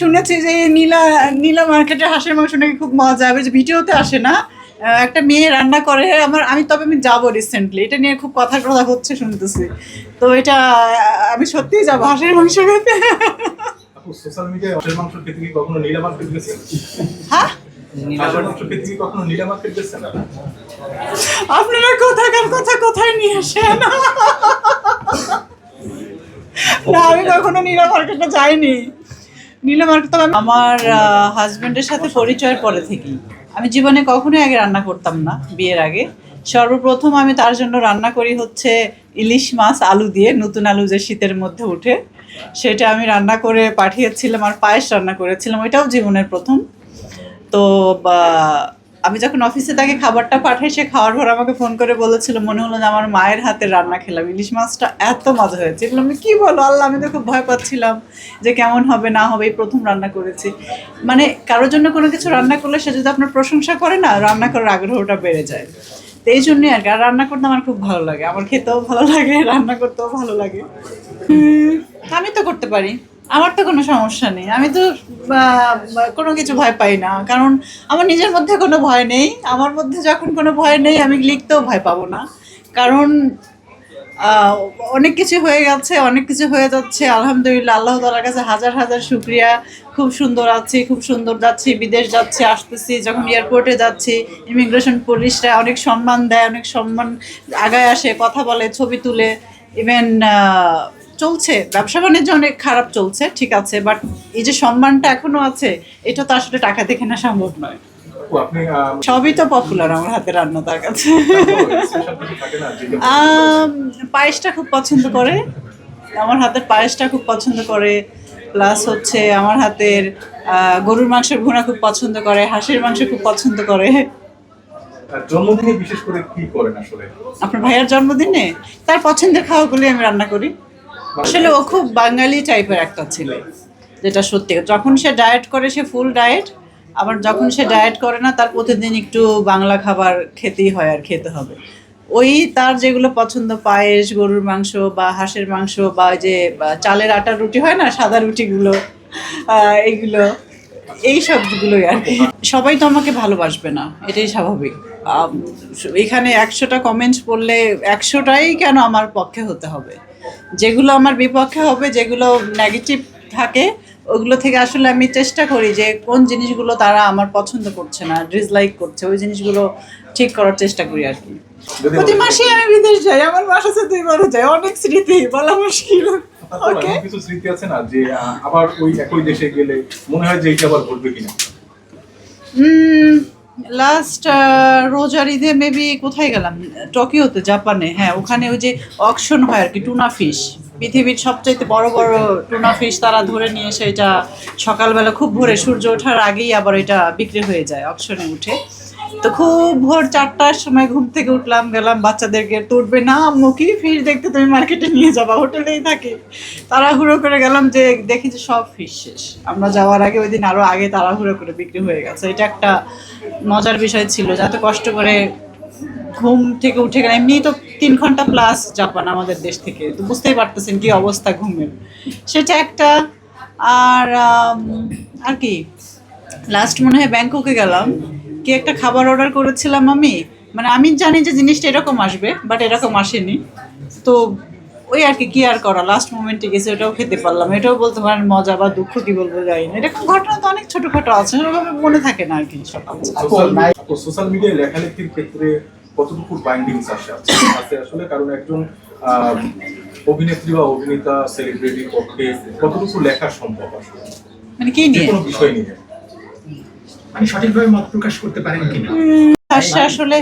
শুনেছি যে নীলা নীলা মার্কেটে হাঁসের মাংস নাকি খুব মজা হবে যে ভিডিওতে আসে না। একটা মেয়ে রান্না করে আমার আমি তবে আমি যাব রিসেন্টলি এটা নিয়ে খুব কথা কথা হচ্ছে শুনতেছি। তো এটা আমি সত্যিই যাব হাঁসের মাংস খেতে। সোশ্যাল মিডিয়ায় হাঁসের মাংস খেতে কি কখনো নীলা মার্কেট গেছেন? হ্যাঁ? আপনারা কোথাকার কথা কোথায় নিয়ে আসেন? না আমি কখনো নীলা মার্কেটে যাইনি। নীলা আর আমার হাজবেন্ডের সাথে পরিচয়ের পরে থেকেই। আমি জীবনে কখনোই আগে রান্না করতাম না বিয়ের আগে। সর্বপ্রথম আমি তার জন্য রান্না করি হচ্ছে ইলিশ মাছ আলু দিয়ে নতুন আলু যে শীতের মধ্যে উঠে সেটা আমি রান্না করে পাঠিয়েছিলাম আর পায়েস রান্না করেছিলাম। ওইটাও জীবনের প্রথম। তো বা, আমি যখন অফিসে তাকে খাবারটা পাঠাই, সে খাওয়ার পর আমাকে ফোন করে বলেছিল, মনে হলো যে আমার মায়ের হাতের রান্না খেলাম। ইলিশ মাছটা এত মজা হয়েছে। এগুলো আমি কী বলো? আল্লাহ, আমি তো খুব ভয় পাচ্ছিলাম যে কেমন হবে, না হবে, এই প্রথম রান্না করেছি। মানে কারোর জন্য কোনো কিছু রান্না করলে সে যদি আপনার প্রশংসা করে না, রান্না করার আগ্রহটা বেড়ে যায়। তো এই জন্যই আর কি, আর রান্না করতে আমার খুব ভালো লাগে। আমার খেতেও ভালো লাগে, রান্না করতেও ভালো লাগে। আমি তো করতে পারি। আমার তো কোনো সমস্যা নেই। আমি তো কোনো কিছু ভয় পাই না। কারণ আমার নিজের মধ্যে কোনো ভয় নেই। আমার মধ্যে যখন কোনো ভয় নেই, আমি লিখতেও ভয় পাবো না। কারণ অনেক কিছু হয়ে গেছে, অনেক কিছু হয়ে যাচ্ছে। আলহামদুলিল্লাহ, আল্লাহ তালার কাছে হাজার হাজার শুক্রিয়া। খুব সুন্দর আছি, খুব সুন্দর যাচ্ছি, বিদেশ যাচ্ছি, আসতেছি। যখন এয়ারপোর্টে যাচ্ছি ইমিগ্রেশন পুলিশরা অনেক সম্মান দেয়, অনেক সম্মান আগায় আসে, কথা বলে, ছবি তুলে। ইভেন চলছে ব্যবসা বাণিজ্য অনেক খারাপ চলছে ঠিক আছে বাট এই যে সম্মানটা এখনও আছে এটা তো আসলে টাকা দেখে না সম্ভব নয়। সবই তো পপুলার আমার হাতে রান্না তার কাছে। পায়েসটা খুব পছন্দ করে আমার হাতের পায়েসটা খুব পছন্দ করে প্লাস হচ্ছে আমার হাতের গরুর মাংসের ভুনা খুব পছন্দ করে হাঁসের মাংস খুব পছন্দ করে। জন্মদিনে বিশেষ করে কি করেন আসলে? আপনার ভাইয়ার জন্মদিনে? তার পছন্দের খাওয়াগুলি আমি রান্না করি। আসলে ও খুব বাঙালি টাইপের একটা ছেলে, যেটা সত্যি। যখন সে ডায়েট করে, সে ফুল ডায়েট আবার যখন সে ডায়েট করে না, তার প্রতিদিন একটু বাংলা খাবার খেতেই হয় আর খেতে হবে। ওই তার যেগুলো পছন্দ, পায়েস, গরুর মাংস বা হাঁসের মাংস বা যে চালের আটার রুটি হয় না, সাদা রুটিগুলো এইগুলো, এই সবগুলোই আর কি। সবাই তো আমাকে ভালোবাসবে না, এটাই স্বাভাবিক। এখানে একশোটা কমেন্টস পড়লে একশোটাই কেন আমার পক্ষে হতে হবে? যেগুলো আমার বিপক্ষে হবে যেগুলো নেগেটিভ থাকে ওগুলো থেকে আসলে আমি চেষ্টা করি যে কোন জিনিসগুলো তারা আমার পছন্দ করছে না ডিসলাইক করছে ওই জিনিসগুলো ঠিক করার চেষ্টা করি আর কি। প্রতি মাসে আমি বিদেশ যাই আমার বাসাতে দুইবারও যাই অনেক স্মৃতি বলা মুশকিল। ওকে কিছু স্মৃতি আছে না যে আবার ওই একই দেশে গেলে মনে হয় যে এটা আবার ঘটবে কিনা? লাস্ট রোজার ঈদে মেবি কোথায় গেলাম? টোকিওতে জাপানে হ্যাঁ ওখানে ওই যে অকশন হয় আর কি টুনা ফিশ পৃথিবীর সবচাইতে বড় বড় টুনা ফিশ তারা ধরে নিয়ে এসে এটা সকালবেলা খুব ভোরে সূর্য ওঠার আগেই আবার এটা বিক্রি হয়ে যায় অকশনে উঠে। তো খুব ভোর চারটার সময় ঘুম থেকে উঠলাম, গেলাম, বাচ্চাদেরকে তুলবে না কি ফিশ দেখতে তুমি মার্কেটে নিয়ে যাবা হোটেলেই থাকে তাড়াহুড়ো করে গেলাম যে দেখি যে সব ফিশ শেষ। আমরা যাওয়ার আগে ওই দিন আরও আগে তাড়াহুড়ো করে বিক্রি হয়ে গেছে। এটা একটা মজার বিষয় ছিল যে এত কষ্ট করে ঘুম থেকে উঠে গেলে এমনি তো তিন ঘণ্টা প্লাস জাপান আমাদের দেশ থেকে। তো বুঝতেই পারতেছেন কি অবস্থা ঘুমের। সেটা একটা, আর আর কি লাস্ট মনে হয় ব্যাংককে গেলাম কি একটা খাবার অর্ডার করেছিলাম আমি। মানে আমি জানি যে জিনিসটা এরকম আসবে বাট এরকম আসেনি। তো ওই আর কি কি আর করা? লাস্ট মোমেন্টে গেছে, ওটাও খেতে পারলাম। এটাও বলতে পারেন মজা বা দুঃখ কি বলব যাই না এরকম ঘটনা তো অনেক ছোটখাটো আছে ওরকম মনে থাকে না আর কি সোশ্যাল মিডিয়ায় লেখালেখির ক্ষেত্রে কতটুকু বাইন্ডিংস আসে? আছে আছে আসলে কারণ একজন আহ, অভিনেত্রী বা অভিনেতা সেলিব্রিটির পক্ষে কতটুকু লেখা সম্ভব আসলে? মানে কি নিয়ে? কোনো বিষয় নিয়ে। আমি সঠিকভাবে মত প্রকাশ করতে পারেন কিনা? আসলে